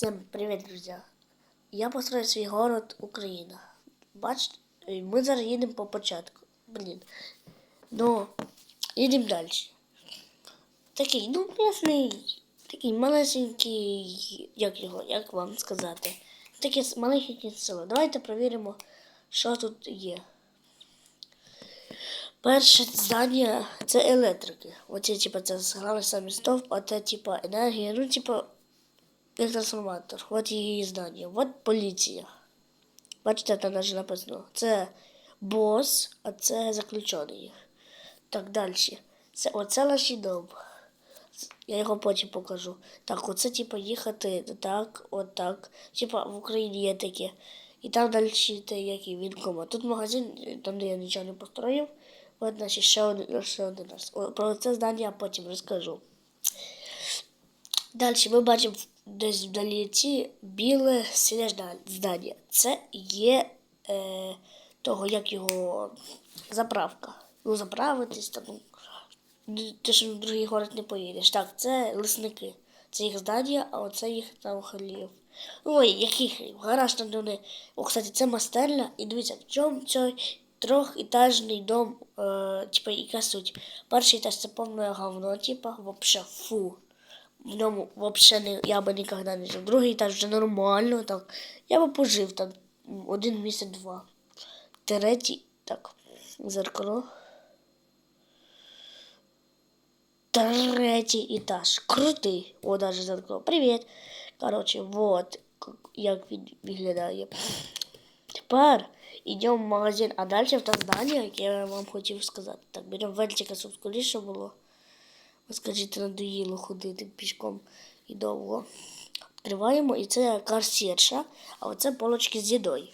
Всем привет, друзья! Я построю свій город Україна. Бачите, ми зараз їдемо по початку. Блін. Ну, їдемо далі. Такий, ну, ясний, такий малесенький, як його, як вам сказати. Таке маленьке село. Давайте перевіримо, що тут є. Перше здання це електрики. Оці, типу, це зграли самі стовп, а це, типу, енергія, ну, типу, трансформатор. От її здання. От поліція. Бачите, там навіть написано. Це бос, а це заключений. Так, далі. Це оце наш дом. Я його потім покажу. Так, оце типу їхати так, отак. Типа в Україні є таке. І там далі те, який він Тут магазин, там де я нічого не построїв. От наші ще один, ще один раз. Про це здання я потім розкажу. Далі ми бачимо десь вдаліці біле сине здання. Це є е, того, як його заправка. Ну, заправитись там. Ти ж в другий город не поїдеш. Так, це лисники. Це їх здання, а оце їх там хлів. Ой, який хлів? Гараж там вони. О, кстати, це мастерня. І дивіться, в чому цей трьохетажний дом, е, типа, яка суть. Перший етаж це повне говно, типа, вообще фу. В ньому вообще не, я би ніколи не жив. Другий етаж вже нормально, так. Я би пожив там один місяць два. Третій, так, зеркало. Третій етаж. Крутий. О, даже зеркало. Привіт. Короче, вот як він виглядає. Тепер йдемо в магазин, а далі в те здання, яке я вам хотів сказати. Так, беремо вельчика, щоб скоріше було. Ви скажіть, надоїло ходити пішком і довго. Відкриваємо, і це карсірша, а оце полочки з їдою.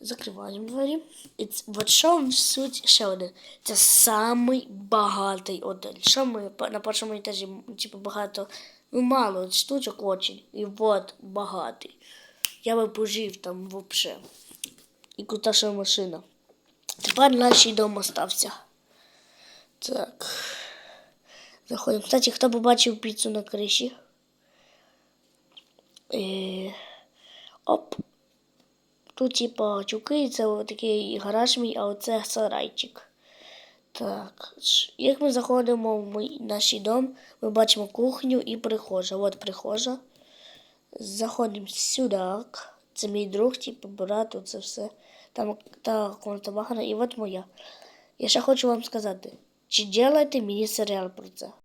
Закриваємо двері. І що суть ще один. Це самий багатий отель. Що ми на першому етажі, типу, багато, ну мало штучок очень. І от багатий. Я би пожив там вообще. І крута ще машина. Тепер наш дом остався. Так. Заходимо. Кстати, хто побачив піцу на криші? Е, оп. Тут, типа, чуки, це такий гараж мій, а оце сарайчик. Так, як ми заходимо в наш дом, ми бачимо кухню і прихожа. От прихожа. Заходимо сюди. Це мій друг, типу, брат, це все. Там та комната багана, і от моя. Я ще хочу вам сказати, чи ділайте мені серіал про це?